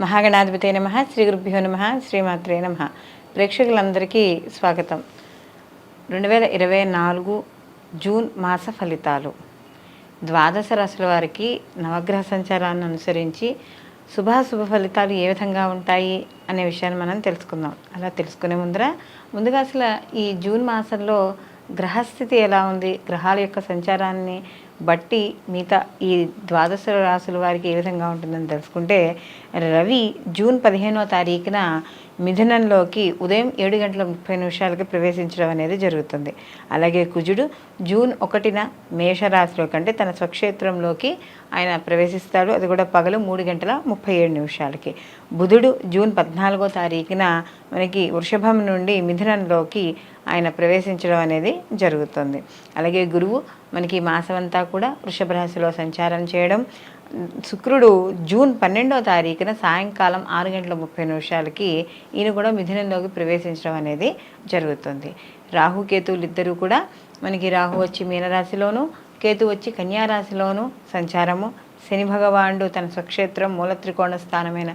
మహాగణాధిపతి నమ శ్రీ గురుభ్యో నమ శ్రీమాత్రే నమ. ప్రేక్షకులందరికీ స్వాగతం. రెండు వేల ఇరవై నాలుగు జూన్ మాస ఫలితాలు. ద్వాదశ రాశుల వారికి నవగ్రహ సంచారాన్ని అనుసరించి శుభాశుభ ఫలితాలు ఏ విధంగా ఉంటాయి అనే విషయాన్ని మనం తెలుసుకుందాం. అలా తెలుసుకునే ముందర ముందుగా అసలు ఈ జూన్ మాసంలో గ్రహస్థితి ఎలా ఉంది? గ్రహాల యొక్క సంచారాన్ని బట్టి మిగతా ఈ ద్వాదశ రాశుల వారికి ఏ విధంగా ఉంటుందని తెలుసుకుంటే రవి జూన్ పదిహేనో తారీఖున మిథునంలోకి ఉదయం ఏడు గంటల ముప్పై నిమిషాలకి ప్రవేశించడం అనేది జరుగుతుంది. అలాగే కుజుడు జూన్ ఒకటిన మేషరాశిలో కంటే తన స్వక్షేత్రంలోకి ఆయన ప్రవేశిస్తాడు. అది కూడా పగలు మూడు గంటల ముప్పై ఏడు నిమిషాలకి. బుధుడు జూన్ పద్నాలుగో తారీఖున మనకి వృషభం నుండి మిథునంలోకి ఆయన ప్రవేశించడం అనేది జరుగుతుంది. అలాగే గురువు మనకి మాసమంతా కూడా వృషభ రాశిలో సంచారం చేయడం శుక్రుడు జూన్ పన్నెండో తారీఖున సాయంకాలం ఆరు గంటల ముప్పై నిమిషాలకి ఈయన కూడా మిథునంలోకి ప్రవేశించడం అనేది జరుగుతుంది. రాహు కేతువులు ఇద్దరు కూడా మనకి రాహు వచ్చి మీనరాశిలోను కేతు వచ్చి కన్యారాశిలోను సంచారము. శని భగవానుడు తన స్వక్షేత్రం మూల త్రికోణ స్థానమైన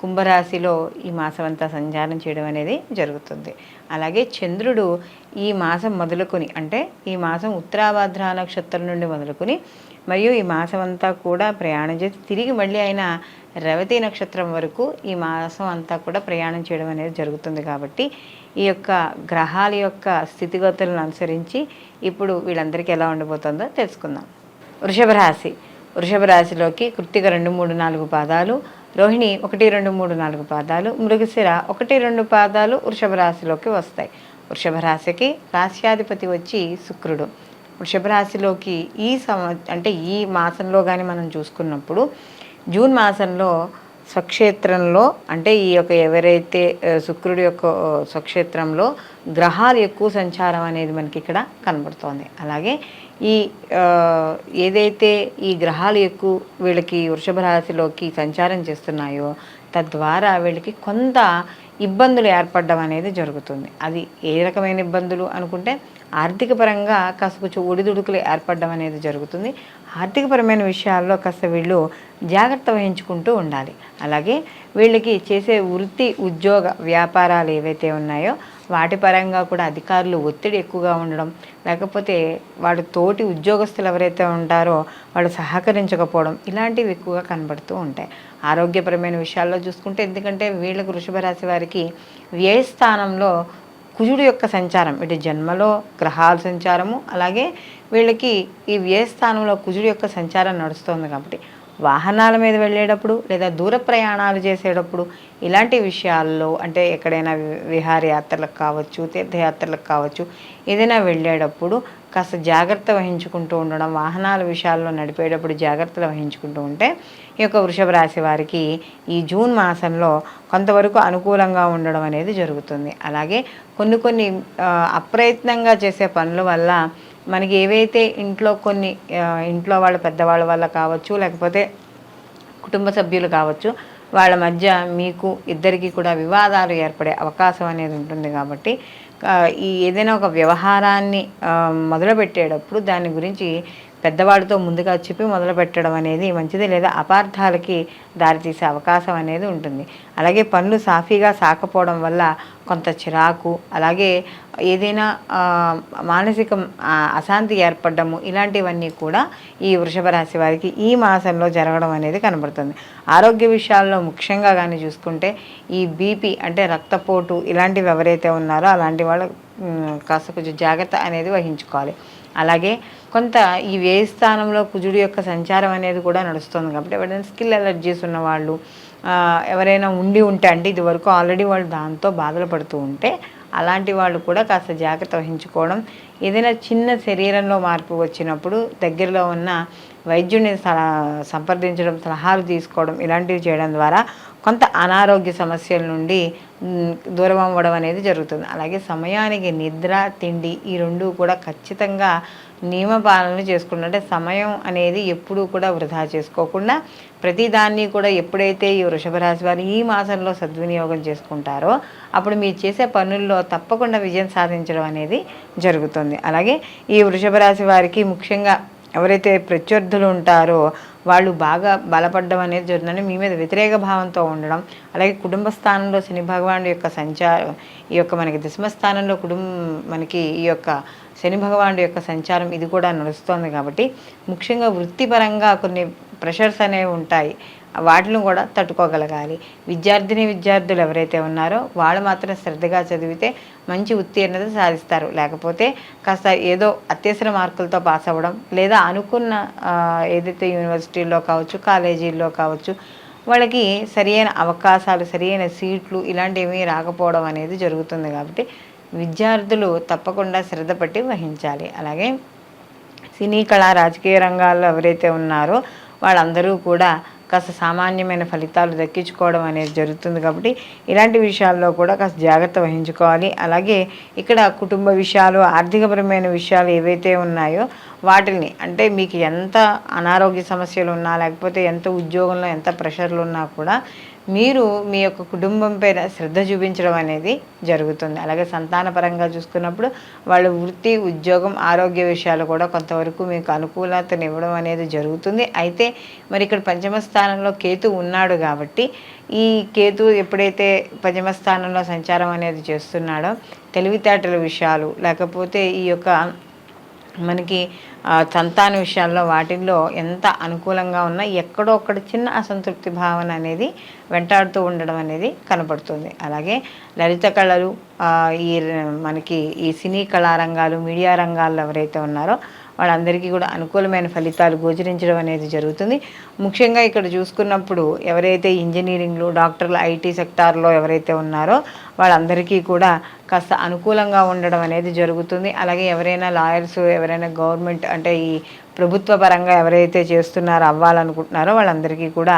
కుంభరాశిలో ఈ మాసం అంతా సంచారం చేయడం అనేది జరుగుతుంది. అలాగే చంద్రుడు ఈ మాసం మొదలుకొని అంటే ఈ మాసం ఉత్తరాభాద్ర నక్షత్రం నుండి మొదలుకొని మరియు ఈ మాసం అంతా కూడా ప్రయాణం చేసి తిరిగి మళ్ళీ ఆయన రవతి నక్షత్రం వరకు ఈ మాసం అంతా కూడా ప్రయాణం చేయడం అనేది జరుగుతుంది కాబట్టి ఈ యొక్క గ్రహాల యొక్క స్థితిగతులను అనుసరించి ఇప్పుడు వీళ్ళందరికీ ఎలా ఉండబోతుందో తెలుసుకుందాం. వృషభ రాశి. వృషభ రాశిలోకి కృత్తిక రెండు మూడు నాలుగు పాదాలు రోహిణి ఒకటి రెండు మూడు నాలుగు పాదాలు మృగశిర ఒకటి రెండు పాదాలు వృషభ రాశిలోకి వస్తాయి. వృషభ రాశికి రాశ్యాధిపతి వచ్చి శుక్రుడు. వృషభ రాశిలోకి ఈ సంవ అంటే ఈ మాసంలో కానీ మనం చూసుకున్నప్పుడు జూన్ మాసంలో స్వక్షేత్రంలో అంటే ఈ యొక్క ఎవరైతే శుక్రుడి యొక్క స్వక్షేత్రంలో గ్రహాలు ఎక్కువ సంచారం అనేది మనకి ఇక్కడ కనబడుతోంది. అలాగే ఈ ఏదైతే ఈ గ్రహాలు ఎక్కువ వీళ్ళకి వృషభ రాశిలోకి సంచారం చేస్తున్నాయో తద్వారా వీళ్ళకి కొంత ఇబ్బందులు ఏర్పడడం అనేది జరుగుతుంది. అది ఏ రకమైన ఇబ్బందులు అనుకుంటే ఆర్థిక పరంగా కాస్త కొంచెం ఒడిదుడుకులు ఏర్పడడం అనేది జరుగుతుంది. ఆర్థికపరమైన విషయాల్లో కాస్త వీళ్ళు జాగ్రత్త వహించుకుంటూ ఉండాలి. అలాగే వీళ్ళకి చేసే వృత్తి ఉద్యోగ వ్యాపారాలు ఏవైతే ఉన్నాయో వాటి పరంగా కూడా అధికారులు ఒత్తిడి ఎక్కువగా ఉండడం లేకపోతే వాడు తోటి ఉద్యోగస్తులు ఎవరైతే ఉంటారో వాళ్ళు సహకరించకపోవడం ఇలాంటివి ఎక్కువగా కనబడుతూ ఉంటాయి. ఆరోగ్యపరమైన విషయాల్లో చూసుకుంటే ఎందుకంటే వీళ్ళకి వృషభ రాశి వారికి వ్యయ స్థానంలో కుజుడు యొక్క సంచారం ఇటు జన్మలో గ్రహాల సంచారము అలాగే వీళ్ళకి ఈ వ్యయస్థానంలో కుజుడు యొక్క సంచారం నడుస్తుంది కాబట్టి వాహనాల మీద వెళ్ళేటప్పుడు లేదా దూర ప్రయాణాలు చేసేటప్పుడు ఇలాంటి విషయాల్లో అంటే ఎక్కడైనా విహారయాత్రలకు కావచ్చు తీర్థయాత్రలకు కావచ్చు ఏదైనా వెళ్ళేటప్పుడు కాస్త జాగ్రత్త వహించుకుంటూ ఉండడం వాహనాల విషయాల్లో నడిపేటప్పుడు జాగ్రత్తలు వహించుకుంటూ ఉంటే ఈ యొక్క వృషభ రాశి వారికి ఈ జూన్ మాసంలో కొంతవరకు అనుకూలంగా ఉండడం అనేది జరుగుతుంది. అలాగే కొన్ని కొన్ని అప్రయత్నంగా చేసే పనుల వల్ల మనకి ఏవైతే ఇంట్లో కొన్ని ఇంట్లో వాళ్ళ పెద్దవాళ్ళ వల్ల కావచ్చు లేకపోతే కుటుంబ సభ్యులు కావచ్చు వాళ్ళ మధ్య మీకు ఇద్దరికి కూడా వివాదాలు ఏర్పడే అవకాశం అనేది ఉంటుంది కాబట్టి ఈ ఏదైనా ఒక వ్యవహారాన్ని మొదలుపెట్టేటప్పుడు దాని గురించి పెద్దవాడితో ముందుగా చెప్పి మొదలు పెట్టడం అనేది మంచిది లేదా అపార్థాలకి దారితీసే అవకాశం అనేది ఉంటుంది. అలాగే పనులు సాఫీగా సాకపోవడం వల్ల కొంత చిరాకు అలాగే ఏదైనా మానసిక అశాంతి ఏర్పడము ఇలాంటివన్నీ కూడా ఈ వృషభ రాశి వారికి ఈ మాసంలో జరగడం అనేది కనబడుతుంది. ఆరోగ్య విషయాల్లో ముఖ్యంగా కానీ చూసుకుంటే ఈ బీపీ అంటే రక్తపోటు ఇలాంటివి ఎవరైతే ఉన్నారో అలాంటి వాళ్ళు కాస్త కొంచెం జాగ్రత్త అనేది వహించుకోవాలి. అలాగే కొంత ఈ వ్యయ స్థానంలో కుజుడు యొక్క సంచారం అనేది కూడా నడుస్తుంది కాబట్టి ఎవరైనా స్కిల్ ఎలర్జీస్ ఉన్న వాళ్ళు ఎవరైనా ఉండి ఉంటే అంటే ఇది వరకు ఆల్రెడీ వాళ్ళు దాంతో బాధలు పడుతూ ఉంటే అలాంటి వాళ్ళు కూడా కాస్త జాగ్రత్త వహించుకోవడం. ఏదైనా చిన్న శరీరంలో మార్పు వచ్చినప్పుడు దగ్గరలో ఉన్న వైద్యుడిని సలహా సంప్రదించడం సలహాలు తీసుకోవడం ఇలాంటివి చేయడం ద్వారా కొంత అనారోగ్య సమస్యల నుండి దూరం అవ్వడం అనేది జరుగుతుంది. అలాగే సమయానికి నిద్ర తిండి ఈ రెండు కూడా ఖచ్చితంగా నియమపాలన చేసుకుంటూ అంటే సమయం అనేది ఎప్పుడూ కూడా వృధా చేసుకోకుండా ప్రతిదాన్ని కూడా ఎప్పుడైతే ఈ వృషభ రాశి వారు ఈ మాసంలో సద్వినియోగం చేసుకుంటారో అప్పుడు మీరు చేసే పనుల్లో తప్పకుండా విజయం సాధించడం అనేది జరుగుతుంది. అలాగే ఈ వృషభ రాశి వారికి ముఖ్యంగా ఎవరైతే ప్రత్యర్థులు ఉంటారో వాళ్ళు బాగా బలపడడం అనేది జరుగుతుంది మీ మీద వ్యతిరేక భావంతో ఉండడం అలాగే కుటుంబ స్థానంలో శని భగవానుడు యొక్క సంచారం ఈ యొక్క మనకి దశమ స్థానంలో కుటుంబ మనకి ఈ యొక్క శని భగవానుడి యొక్క సంచారం ఇది కూడా నడుస్తోంది కాబట్టి ముఖ్యంగా వృత్తిపరంగా కొన్ని ప్రెషర్స్ అనేవి ఉంటాయి. వాటిని కూడా తట్టుకోగలగాలి. విద్యార్థిని విద్యార్థులు ఎవరైతే ఉన్నారో వాళ్ళు మాత్రం శ్రద్ధగా చదివితే మంచి ఉత్తీర్ణత సాధిస్తారు. లేకపోతే కాస్త ఏదో అత్యవసర మార్కులతో పాస్ అవ్వడం లేదా అనుకున్న ఏదైతే యూనివర్సిటీల్లో కావచ్చు కాలేజీల్లో కావచ్చు వాళ్ళకి సరియైన అవకాశాలు సరియైన సీట్లు ఇలాంటివి రాకపోవడం అనేది జరుగుతుంది కాబట్టి విద్యార్థులు తప్పకుండా శ్రద్ధ పట్టి వహించాలి. అలాగే సినీ కళా రాజకీయ రంగాల్లో ఎవరైతే ఉన్నారో వాళ్ళందరూ కూడా కాస్త సామాన్యమైన ఫలితాలు దక్కించుకోవడం అనేది జరుగుతుంది కాబట్టి ఇలాంటి విషయాల్లో కూడా కాస్త జాగ్రత్త వహించుకోవాలి. అలాగే ఇక్కడ కుటుంబ విషయాలు ఆర్థికపరమైన విషయాలు ఏవైతే ఉన్నాయో వాటిని అంటే మీకు ఎంత అనారోగ్య సమస్యలు ఉన్నా లేకపోతే ఎంత ఉద్యోగంలో ఎంత ప్రెషర్లు ఉన్నా కూడా మీరు మీ యొక్క కుటుంబం పైన శ్రద్ధ చూపించడం అనేది జరుగుతుంది. అలాగే సంతానపరంగా చూసుకున్నప్పుడు వాళ్ళ వృత్తి ఉద్యోగం ఆరోగ్య విషయాలు కూడా కొంతవరకు మీకు అనుకూలతను ఇవ్వడం అనేది జరుగుతుంది. అయితే మరి ఇక్కడ పంచమ స్థానంలో కేతు ఉన్నాడు కాబట్టి ఈ కేతు ఎప్పుడైతే పంచమ స్థానంలో సంచారం అనేది చేస్తున్నాడో తెలివితేటల విషయాలు లేకపోతే ఈ యొక్క మనకి సంతాన విషయాల్లో వాటిల్లో ఎంత అనుకూలంగా ఉన్నా ఎక్కడో ఒక్కడ చిన్న అసంతృప్తి భావన అనేది వెంటాడుతూ ఉండడం అనేది కనపడుతుంది. అలాగే లలిత కళలు ఈ మనకి ఈ సినీ కళారంగాలు మీడియా రంగాల్లో ఎవరైతే ఉన్నారో వాళ్ళందరికీ కూడా అనుకూలమైన ఫలితాలు గోచరించడం అనేది జరుగుతుంది. ముఖ్యంగా ఇక్కడ చూసుకున్నప్పుడు ఎవరైతే ఇంజనీరింగ్లు డాక్టర్లు ఐటీ సెక్టార్లో ఎవరైతే ఉన్నారో వాళ్ళందరికీ కూడా కాస్త అనుకూలంగా ఉండడం అనేది జరుగుతుంది. అలాగే ఎవరైనా లాయర్స్ ఎవరైనా గవర్నమెంట్ అంటే ఈ ప్రభుత్వ పరంగా ఎవరైతే చేస్తున్నారో అవ్వాలనుకుంటున్నారో వాళ్ళందరికీ కూడా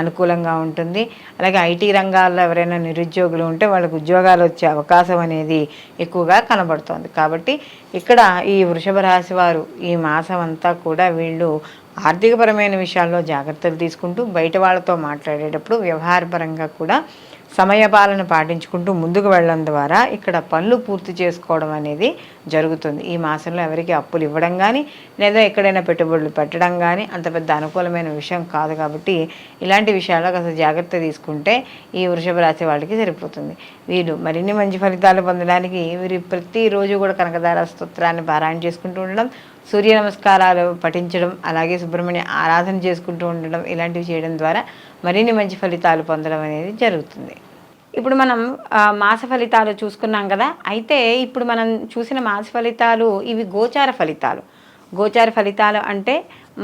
అనుకూలంగా ఉంటుంది. అలాగే ఐటీ రంగాల్లో ఎవరైనా నిరుద్యోగులు ఉంటే వాళ్ళకు ఉద్యోగాలు వచ్చే అవకాశం అనేది ఎక్కువగా కనబడుతోంది. కాబట్టి ఇక్కడ ఈ వృషభ రాశి వారు ఈ మాసం అంతా కూడా వీళ్ళు ఆర్థికపరమైన విషయాల్లో జాగ్రత్తలు తీసుకుంటూ బయట వాళ్ళతో మాట్లాడేటప్పుడు వ్యవహారపరంగా కూడా సమయపాలన పాటించుకుంటూ ముందుకు వెళ్ళడం ద్వారా ఇక్కడ పనులు పూర్తి చేసుకోవడం అనేది జరుగుతుంది. ఈ మాసంలో ఎవరికి అప్పులు ఇవ్వడం కానీ లేదా ఎక్కడైనా పెట్టుబడులు పెట్టడం కానీ అంత పెద్ద అనుకూలమైన విషయం కాదు కాబట్టి ఇలాంటి విషయాల్లో కాస్త జాగ్రత్త తీసుకుంటే ఈ వృషభ రాశి వాళ్ళకి సరిపోతుంది. వీరు మరిన్ని మంచి ఫలితాలు పొందడానికి వీరు ప్రతిరోజు కూడా కనకదార స్తోత్రాన్ని పారాయణ చేసుకుంటూ ఉండడం సూర్య నమస్కారాలు పఠించడం అలాగే సుబ్రహ్మణ్య ఆరాధన చేసుకుంటూ ఉండడం ఇలాంటివి చేయడం ద్వారా మరిన్ని మంచి ఫలితాలు పొందడం అనేది జరుగుతుంది. ఇప్పుడు మనం మాస ఫలితాలు చూసుకున్నాం కదా అయితే ఇప్పుడు మనం చూసిన మాస ఫలితాలు ఇవి గోచార ఫలితాలు. గోచార ఫలితాలు అంటే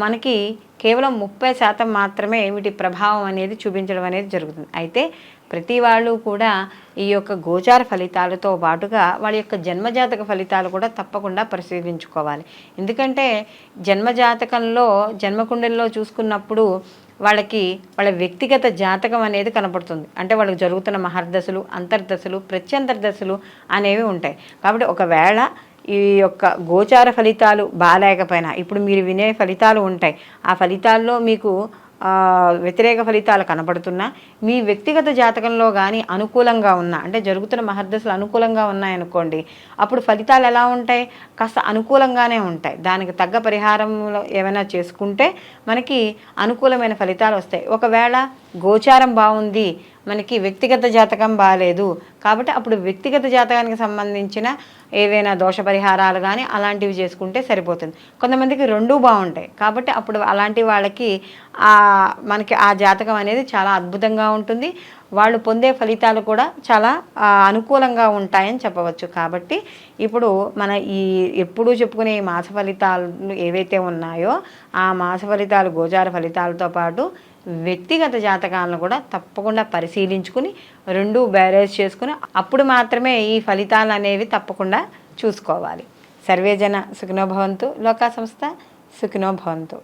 మనకి కేవలం ముప్పై శాతం మాత్రమే వీటి ప్రభావం అనేది చూపించడం అనేది జరుగుతుంది. అయితే ప్రతి వాళ్ళు కూడా ఈ యొక్క గోచార ఫలితాలతో పాటుగా వాళ్ళ యొక్క జన్మజాతక ఫలితాలు కూడా తప్పకుండా పరిశీలించుకోవాలి. ఎందుకంటే జన్మజాతకంలో జన్మకుండల్లో చూసుకున్నప్పుడు వాళ్ళకి వాళ్ళ వ్యక్తిగత జాతకం అనేది కనపడుతుంది. అంటే వాళ్ళకి జరుగుతున్న మహర్దశలు అంతర్దశలు ప్రత్యంతర్దశలు అనేవి ఉంటాయి. కాబట్టి ఒకవేళ ఈ యొక్క గోచార ఫలితాలు బాగాలేకపోయినా ఇప్పుడు మీరు వినే ఫలితాలు ఉంటాయి. ఆ ఫలితాల్లో మీకు వ్యతిరేక ఫలితాలు కనపడుతున్నా మీ వ్యక్తిగత జాతకంలో కానీ అనుకూలంగా ఉన్నా అంటే జరుగుతున్న మహర్దశలు అనుకూలంగా ఉన్నాయనుకోండి అప్పుడు ఫలితాలు ఎలా ఉంటాయి? కాస్త అనుకూలంగానే ఉంటాయి. దానికి తగ్గ పరిహారంలో ఏమైనా చేసుకుంటే మనకి అనుకూలమైన ఫలితాలు వస్తాయి. ఒకవేళ గోచారం బాగుంది మనకి వ్యక్తిగత జాతకం బాగాలేదు కాబట్టి అప్పుడు వ్యక్తిగత జాతకానికి సంబంధించిన ఏవైనా దోష పరిహారాలు కానీ అలాంటివి చేసుకుంటే సరిపోతుంది. కొంతమందికి రెండూ బాగుంటాయి. కాబట్టి అప్పుడు అలాంటి వాళ్ళకి మనకి ఆ జాతకం అనేది చాలా అద్భుతంగా ఉంటుంది. వాళ్ళు పొందే ఫలితాలు కూడా చాలా అనుకూలంగా ఉంటాయని చెప్పవచ్చు. కాబట్టి ఇప్పుడు మన ఈ ఎప్పుడూ చెప్పుకునే ఈ మాస ఫలితాలు ఏవైతే ఉన్నాయో ఆ మాస ఫలితాలు గోచార ఫలితాలతో పాటు వ్యక్తిగత జాతకాలను కూడా తప్పకుండా పరిశీలించుకుని రెండు బ్యారేజ్ చేసుకుని అప్పుడు మాత్రమే ఈ ఫలితాలు అనేవి తప్పకుండా చూసుకోవాలి. సర్వేజన సుఖినోభవంతు లోకా సంస్థ సుఖినోభవంతు